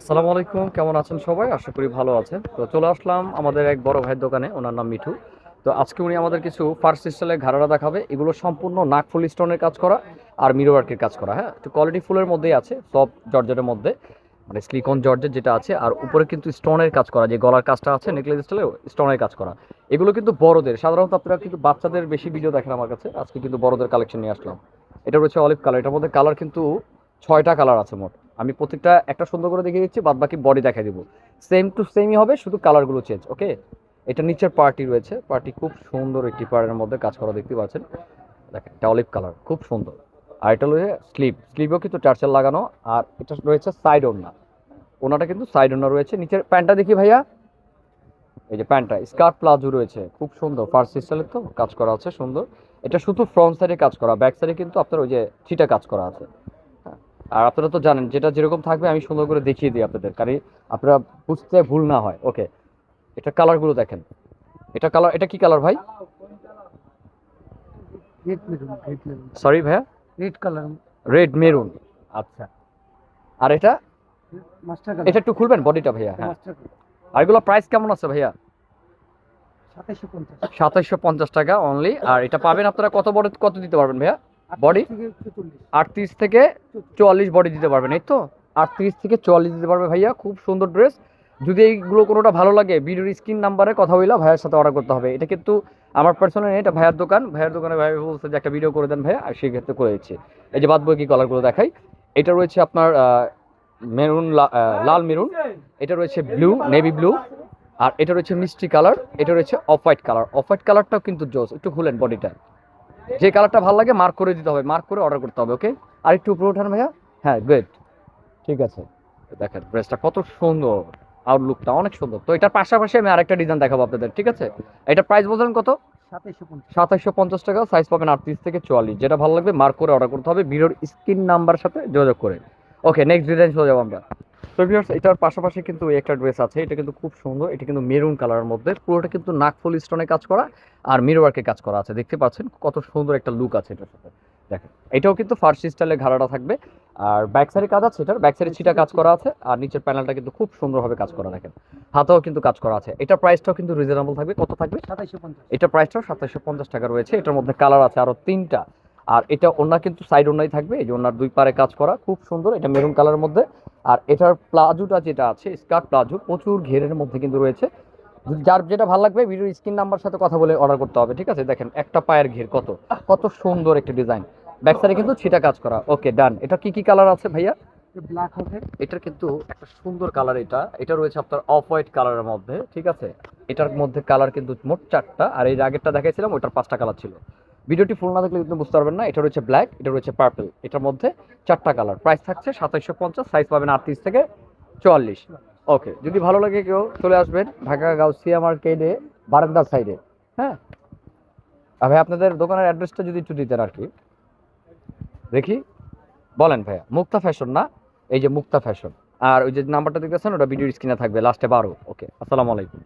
আসসালামু আলাইকুম, কেমন আছেন সবাই? আশা করি ভালো আছেন। তো চলে আসলাম আমাদের এক বড় ভাইয়ের দোকানে, ওনার নাম মিঠু। তো আজকে উনি আমাদের কিছু ফার্স্ট স্টাইলের ঘাড়ারা দেখাবে। এগুলো সম্পূর্ণ নাকফুল স্টোনের কাজ করা আর মিরো ওয়ার্কের কাজ করা হ্যাঁ? তো কোয়ালিটি ফুলের মধ্যেই আছে সব জর্জেটের মধ্যে। মানে স্লিকন জর্জেট যেটা আছে, আর উপরে কিন্তু স্টোনের কাজ করা, যে গলার কাজটা আছে নেকলেস স্টাইলে স্টোনের কাজ করা। এগুলো কিন্তু বড়দের, সাধারণত আপনারা কিন্তু বাচ্চাদের বেশি ভিডিও দেখেন আমার কাছে। আজকে কিন্তু বড়দের কালেকশন নিয়ে আসলাম। এটা রয়েছে অলিভ কালার এটার মধ্যে কালার কিন্তু ছয়টা কালার আছে মোট। আমি প্রত্যেকটা একটা সুন্দর করে দেখিয়ে দিচ্ছি বাদ বাকি বডি দেখাই দিব। সেম টু সেমই হবে, শুধু কালারগুলো চেঞ্জ ওকে এটা নিচের পার্টি রয়েছে পার্টি খুব সুন্দর একটি পাড়ের মধ্যে কাজ করা দেখতে পাচ্ছেন। দেখেন, এটা অলিভ কালার খুব সুন্দর। আর এটা রয়েছে স্লিপ স্লিপও কিন্তু টার্চার লাগানো, আর এটা রয়েছে সাইড ওড়না। ওনাটা কিন্তু সাইড ওড়না রয়েছে। নিচের প্যান্টটা দেখি ভাইয়া। এই যে প্যান্টটা স্কার্ট প্লাজো রয়েছে, খুব সুন্দর। ফার্স্ট স্টাইলের তো কাজ করা আছে, সুন্দর। এটা শুধু ফ্রন্ট সাইডে কাজ করা ব্যাক সাইডে কিন্তু আপনার ওই যে ছিটা কাজ করা আছে। আর আপনারা তো জানেন যেটা যেরকম থাকবে আমি সুন্দর করে দেখিয়ে দিই আপনাদের। কারণ আপনারা বুঝতে ভুল না হয়। ওকে এটা কালারগুলো দেখেন। এটা কালার এটা কি কালার ভাই? সরি ভাইয়া? রেড কালার রেড মেরুন আচ্ছা। আর এটা? মাস্টার কালার এটা একটু খুলবেন বডিটা ভাইয়া হ্যাঁ। আর এগুলো প্রাইস কেমন আছে ভাইয়া? সাতাইশশো পঞ্চাশ। টাকা অনলি আর এটা পাবেন আপনারা কত বড় কত দিতে পারবেন ভাইয়া? চল্লিশ আটত্রিশ থেকে চুয়াল্লিশ বডি দিতে পারবেন, এই তো? আটত্রিশ থেকে চুয়াল্লিশ দিতে পারবে ভাইয়া, খুব সুন্দর ড্রেস যদি এইগুলো কোনোটা ভালো লাগে, ভিডিওর স্ক্রিন নাম্বারে কথা বইলা ভাইয়ের সাথে অর্ডার করতে হবে। এটা কিন্তু আমার পার্সোনাল এটা ভাইয়ার দোকান। ভাইয়ার দোকানে ভাই বলছে যে একটা ভিডিও করে দেন ভাইয়া, আর সেই ক্ষেত্রে করে দিচ্ছি। এই যে বাদ বই কি কালারগুলো দেখাই। এটা রয়েছে আপনার মেরুন লাল মেরুন এটা রয়েছে ব্লু নেভি ব্লু আর এটা রয়েছে মিষ্টি কালার এটা রয়েছে off white colour off white কালারটাও কিন্তু জোস। একটু খুলেন বডিটা যে কালারটা ভালো লাগে মার্ক করে দিতে হবে মার্ক করে অর্ডার করতে হবে ওকে আর একটু উপরে ওঠান ভাইয়া। হ্যাঁ গুড ঠিক আছে। দেখেন ড্রেসটা কত সুন্দর আউটলুকটা অনেক সুন্দর। তো এটার পাশাপাশি আমি আরেকটা ডিজাইন দেখাবো আপনাদের ঠিক আছে? এটা প্রাইস বলছেন কত? সাতাইশশো পঞ্চাশ। টাকা সাইজ পাবেন আটত্রিশ থেকে চুয়াল্লিশ। যেটা ভালো লাগবে মার্ক করে অর্ডার করতে হবে ভিডিওর স্ক্রিন নাম্বার সাথে যোগাযোগ করে। ওকে নেক্সট ডিজাইন চলে যাব আমরা। তো ভিউয়ার্স এটার পাশাপাশি কিন্তু একটা ড্রেস আছে। এটা কিন্তু খুব সুন্দর। এটা কিন্তু মেরুন কালারের মধ্যে। পুরোটা কিন্তু নাকফুল স্টোনে কাজ করা আর মিরওয়ার্কে কাজ করা আছে। দেখতে পাচ্ছেন কত সুন্দর একটা লুক আছে এটার সাথে। দেখেন এটাও কিন্তু ফার্সি স্টাইলের ঘাড়াটা থাকবে। আর ব্যাক সাইডে কাজ আছে এটার। ব্যাক সাইডে ছিটা কাজ করা আছে। আর নিচের প্যানেলটা কিন্তু খুব সুন্দরভাবে কাজ করা দেখেন। হাতেও কিন্তু কাজ করা আছে। প্রাইসটাও কিন্তু রিজনেবল থাকবে। কত থাকবে? সাতাইশশো পঞ্চাশ। এটা প্রাইসটাও সাতাশশো পঞ্চাশ টাকা রয়েছে। এটার মধ্যে কালার আছে আরও তিনটা। আর এটা ওনার কিন্তু সাইড ওনাই থাকবে এই যে ওনার দুই পারে কাজ করা খুব সুন্দর এটা মেরুন কালারের মধ্যে। আর এটার প্লাজোটা যেটা আছে স্কার্ট প্লাজো প্রচুর ঘেরের মধ্যে কিন্তু রয়েছে। যার যেটা ভালো লাগবে ভিডিওর স্ক্রিন নাম্বার সাথে কথা বলে অর্ডার করতে হবে ঠিক আছে? দেখেন একটা পায়ের ঘের কত। কত সুন্দর একটা ডিজাইন ব্যাক সাইডে কিন্তু ছিটা কাজ করা। ওকে ডান এটা কি কি কালার আছে ভাইয়া? ব্ল্যাক হবে। এটার কিন্তু একটা সুন্দর কালার এটা। এটা রয়েছে আপনার অফ হোয়াইট কালারের মধ্যে ঠিক আছে? এটার মধ্যে কালার কিন্তু মোট চারটা। আর এই আগেরটা দেখাইছিলাম ওটার পাঁচটা কালার ছিল। ভিডিওটি ফুল না দেখলে কিন্তু বুঝতে পারবেন না। এটা রয়েছে ব্ল্যাক এটা রয়েছে পার্পল এটার মধ্যে চারটা কালার প্রাইস থাকছে সাতাইশশো পঞ্চাশ সাইজ পাবেন আটত্রিশ থেকে চুয়াল্লিশ। ওকে যদি ভালো লাগে কেউ চলে আসবেন ঢাকা গাউসিয়া মার্কেটে বারান্দার সাইডে হ্যাঁ? ভাই, আপনাদের দোকানের অ্যাড্রেসটা যদি একটু দিতেন আর কি। দেখি। বলেন ভাইয়া, মুক্তা ফ্যাশন না? এই যে মুক্তা ফ্যাশন আর ওই যে নাম্বারটা দেখতেছেন ওটা ভিডিওর স্ক্রিনে থাকবে লাস্টে বারো। ওকে আসসালামু আলাইকুম।